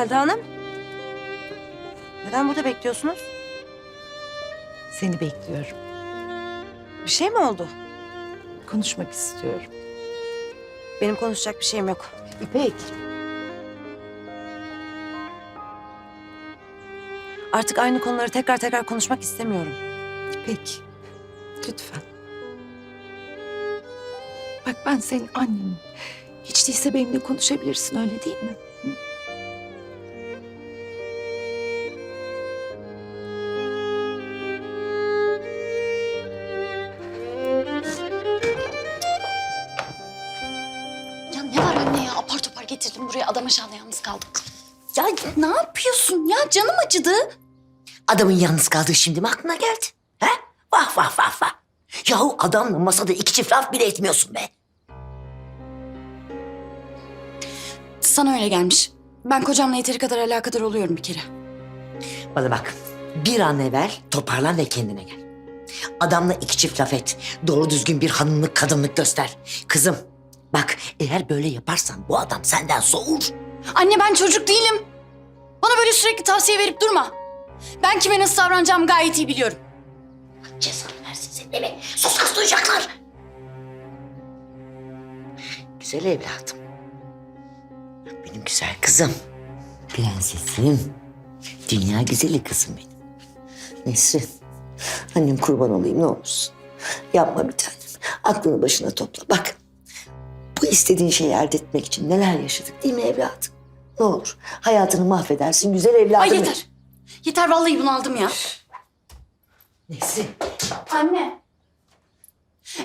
Selda Hanım. Neden burada bekliyorsunuz? Seni bekliyorum. Bir şey mi oldu? Konuşmak istiyorum. Benim konuşacak bir şeyim yok. İpek. Artık aynı konuları tekrar tekrar konuşmak istemiyorum. İpek. Lütfen. Bak ben senin annenim. Hiç değilse benimle konuşabilirsin öyle değil mi? Hı? Buraya. Adam aşağıda yalnız kaldık. Ya ne yapıyorsun ya? Canım acıdı. Adamın yalnız kaldığı şimdi mi aklına geldi? He? Vah vah vah vah. Yahu adamla masada iki çift laf bile etmiyorsun be. Sana öyle gelmiş. Ben kocamla yeteri kadar alakadar oluyorum bir kere. Bana bak. Bir an evvel toparlan ve kendine gel. Adamla iki çift laf et. Doğru düzgün bir hanımlık kadınlık göster. Kızım bak eğer böyle yaparsan bu adam senden soğur. Anne ben çocuk değilim. Bana böyle sürekli tavsiye verip durma. Ben kime nasıl davranacağımı gayet iyi biliyorum. Cezanı versin seni değil mi? Sus kız duyacaklar. Güzel evladım. Benim güzel kızım. Prensesim. Dünya güzeli kızım benim. Nesrin. Annem kurban olayım ne olursun. Yapma bir tanem. Aklını başına topla. Bak. İstediğin şeyi elde etmek için neler yaşadık değil mi evladım? Ne olur hayatını mahvedersin güzel evladım. Ay yeter. Yeter vallahi bunu aldım ya. Nesrin. Anne.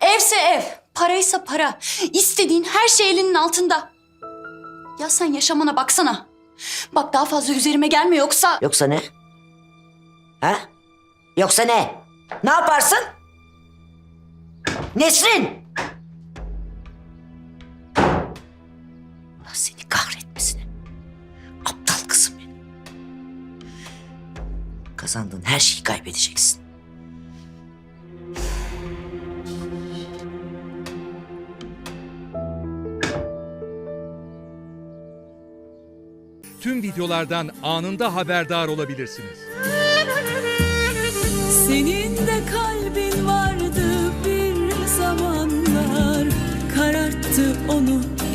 Evse ev, paraysa para. İstediğin her şey elinin altında. Ya sen yaşamana baksana. Bak daha fazla üzerime gelme yoksa... Yoksa ne? Ha? Yoksa ne? Ne yaparsın? Nesrin! Allah seni kahretmesin. Aptal kızım benim. Kazandığın her şeyi kaybedeceksin. tüm videolardan anında haberdar olabilirsiniz. Senin de kalbin vardı